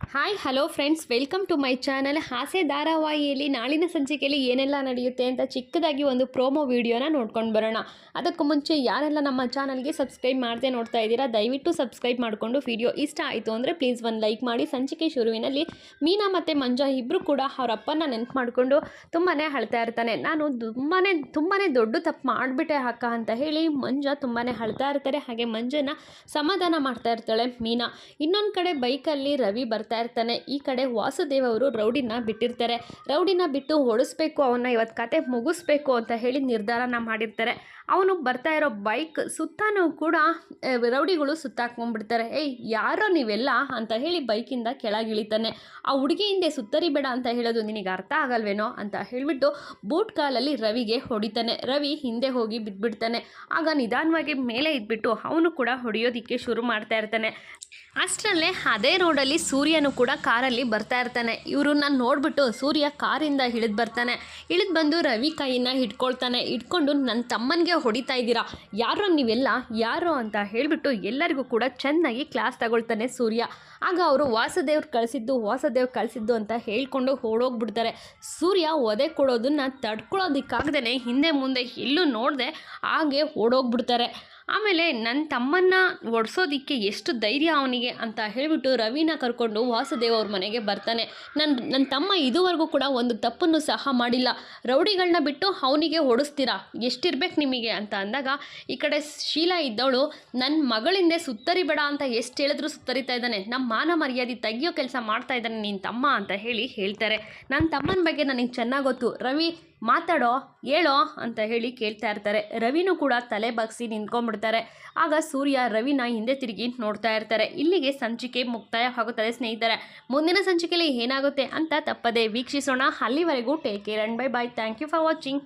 Hi hello friends welcome to my channel ಹಾಸೆ ಧಾರಾವಾಹಿಯಲ್ಲಿ ನಾಳಿನ ಸಂಚಿಕೆಯಲ್ಲಿ ಏನೆಲ್ಲ ನಡೆಯುತ್ತೆ ಅಂತ ಚಿಕ್ಕದಾಗಿ ಒಂದು ಪ್ರೋಮೋ ವಿಡಿಯೋನ ನೋಡ್ಕೊಂಡು ಬರೋಣ. ಅದಕ್ಕೂ ಮುಂಚೆ ಯಾರೆಲ್ಲ ನಮ್ಮ ಚಾನಲ್ಗೆ ಸಬ್ಸ್ಕ್ರೈಬ್ ಮಾಡದೆ ನೋಡ್ತಾ ಇದ್ದೀರಾ, ದಯವಿಟ್ಟು ಸಬ್ಸ್ಕ್ರೈಬ್ ಮಾಡಿಕೊಂಡು ವಿಡಿಯೋ ಇಷ್ಟ ಆಯಿತು ಅಂದರೆ ಪ್ಲೀಸ್ ಒಂದು ಲೈಕ್ ಮಾಡಿ. ಸಂಚಿಕೆ ಶುರುವಿನಲ್ಲಿ ಮೀನಾ ಮತ್ತು ಮಂಜ ಇಬ್ಬರು ಕೂಡ ಅವ್ರ ಅಪ್ಪನ ನೆನ್ಪು ಮಾಡಿಕೊಂಡು ತುಂಬಾ ಅಳ್ತಾ ಇರ್ತಾನೆ. ನಾನು ತುಂಬಾ ತುಂಬಾ ದೊಡ್ಡ ತಪ್ಪು ಮಾಡಿಬಿಟ್ಟೆ ಅಕ್ಕ ಅಂತ ಹೇಳಿ ಮಂಜ ತುಂಬಾ ಅಳ್ತಾ ಇರ್ತಾರೆ. ಹಾಗೆ ಮಂಜನ ಸಮಾಧಾನ ಮಾಡ್ತಾ ಇರ್ತಾಳೆ ಮೀನಾ. ಇನ್ನೊಂದು ಕಡೆ ಬೈಕಲ್ಲಿ ರವಿ ಬರ್ತಾ ಇರ್ತಾನೆ. ಈ ಕಡೆ ವಾಸುದೇವ್ ಅವರು ರೌಡಿನ ಬಿಟ್ಟಿರ್ತಾರೆ. ರೌಡಿನ ಬಿಟ್ಟು ಓಡಿಸ್ಬೇಕು ಅವನ್ನ ಇವತ್ತು ಕತೆ ಮುಗಿಸ್ಬೇಕು ಅಂತ ಹೇಳಿ ನಿರ್ಧಾರನ ಮಾಡಿರ್ತಾರೆ. ಅವನು ಬರ್ತಾ ಇರೋ ಬೈಕ್ ಸುತ್ತಾನೂ ಕೂಡ ರೌಡಿಗಳು ಸುತ್ತಾಕೊಂಡ್ಬಿಡ್ತಾರೆ ಏಯ್, ಯಾರೋ ನೀವೆಲ್ಲ ಅಂತ ಹೇಳಿ ಬೈಕಿಂದ ಕೆಳಗಿಳಿತಾನೆ. ಆ ಹುಡುಗಿ ಹಿಂದೆ ಸುತ್ತರಿಬೇಡ ಅಂತ ಹೇಳೋದು ನಿನಗೆ ಅರ್ಥ ಆಗಲ್ವೇನೋ ಅಂತ ಹೇಳಿಬಿಟ್ಟು ಬೂಟ್ ಕಾಲಲ್ಲಿ ರವಿಗೆ ಹೊಡಿತಾನೆ. ರವಿ ಹಿಂದೆ ಹೋಗಿ ಬಿದ್ದುಬಿಡ್ತಾನೆ ಆಗ ನಿಧಾನವಾಗಿ ಮೇಲೆ ಇದ್ಬಿಟ್ಟು ಅವನು ಕೂಡ ಹೊಡೆಯೋದಿಕ್ಕೆ ಶುರು ಮಾಡ್ತಾ ಇರ್ತಾನೆ. ಅಷ್ಟರಲ್ಲೇ ಅದೇ ರೋಡಲ್ಲಿ ಸೂರ್ಯನು ಕೂಡ ಕಾರಲ್ಲಿ ಬರ್ತಾ ಇರ್ತಾನೆ. ಇವ್ರನ್ನ ನೋಡ್ಬಿಟ್ಟು ಸೂರ್ಯ ಕಾರಿಂದ ಇಳಿದು ಬರ್ತಾನೆ. ಇಳಿದು ಬಂದು ರವಿ ಕೈಯನ್ನ ಹಿಡ್ಕೊಳ್ತಾನೆ. ಹಿಡ್ಕೊಂಡು ನನ್ನ ತಮ್ಮನಿಗೆ ಹೊಡಿತಾ ಇದ್ದೀರಾ? ಯಾರೋ ನೀವೆಲ್ಲ ಯಾರೋ ಅಂತ ಹೇಳಿಬಿಟ್ಟು ಎಲ್ಲರಿಗೂ ಕೂಡ ಚೆನ್ನಾಗಿ ಕ್ಲಾಸ್ ತಗೊಳ್ತಾನೆ ಸೂರ್ಯ. ಆಗ ಅವರು ವಾಸದೇವ್ರು ಕಳಿಸಿದ್ದು, ವಾಸುದೇವ್ ಕಳಿಸಿದ್ದು ಅಂತ ಹೇಳ್ಕೊಂಡು ಓಡೋಗ್ಬಿಡ್ತಾರೆ. ಸೂರ್ಯ ಒದೆ ಕೊಡೋದನ್ನ ತಡ್ಕೊಳ್ಳೋದಕ್ಕಾಗ್ದೇ ಹಿಂದೆ ಮುಂದೆ ಎಲ್ಲೂ ನೋಡದೆ ಹಾಗೆ ಓಡೋಗ್ಬಿಡ್ತಾರೆ. ಆಮೇಲೆ ನನ್ನ ತಮ್ಮನ್ನ ಒಡ್ಸೋದಿಕ್ಕೆ ಎಷ್ಟು ಧೈರ್ಯ ಅವನಿಗೆ ಅಂತ ಹೇಳಿಬಿಟ್ಟು ರವಿನ ಕರ್ಕೊಂಡು ವಾಸುದೇವ್ ಅವ್ರ ಮನೆಗೆ ಬರ್ತಾನೆ. ನನ್ನ ನನ್ನ ತಮ್ಮ ಇದುವರೆಗೂ ಕೂಡ ಒಂದು ತಪ್ಪನ್ನು ಸಹ ಮಾಡಿಲ್ಲ. ರೌಡಿಗಳನ್ನ ಬಿಟ್ಟು ಅವನಿಗೆ ಓಡಿಸ್ತೀರಾ ಎಷ್ಟಿರ್ಬೇಕು ನಿಮಗೆ? ಅಂತ ಅಂದಾಗ, ಈ ಕಡೆ ಶೀಲಾ ಇದ್ದವಳು ನನ್ನ ಮಗಳಿಂದೆ ಸುತ್ತರಿಬೇಡ ಅಂತ ಎಷ್ಟು ಹೇಳಿದ್ರು ಸುತ್ತರಿತಾ ಇದ್ದಾನೆ. ನಮ್ಮ ಮಾನ ಮರ್ಯಾದೆ ತೆಗಿಯೋ ಕೆಲಸ ಮಾಡ್ತಾ ಇದ್ದಾನೆ ನಿನ್ನ ತಮ್ಮ ಅಂತ ಹೇಳಿ ಹೇಳ್ತಾರೆ. ನನ್ನ ತಮ್ಮನ ಬಗ್ಗೆ ನನಗೆ ಚೆನ್ನಾಗಿ ಗೊತ್ತು. ರವಿ ಮಾತಾಡೋ, ಹೇಳೋ ಅಂತ ಹೇಳಿ ಕೇಳ್ತಾ ಇರ್ತಾರೆ. ರವಿನೂ ಕೂಡ ತಲೆ ಬಗ್ಸಿ ನಿಂತ್ಕೊಂಡ್ಬಿಡ್ತಾರೆ. ಆಗ ಸೂರ್ಯ ರವಿನ ಹಿಂದೆ ತಿರುಗಿ ನೋಡ್ತಾ ಇರ್ತಾರೆ. ಇಲ್ಲಿಗೆ ಸಂಚಿಕೆ ಮುಕ್ತಾಯ ಆಗುತ್ತದೆ ಸ್ನೇಹಿತರೆ. ಮುಂದಿನ ಸಂಚಿಕೆಯಲ್ಲಿ ಏನಾಗುತ್ತೆ ಅಂತ ತಪ್ಪದೆ ವೀಕ್ಷಿಸೋಣ. ಅಲ್ಲಿವರೆಗೂ take care and bye bye thank you for watching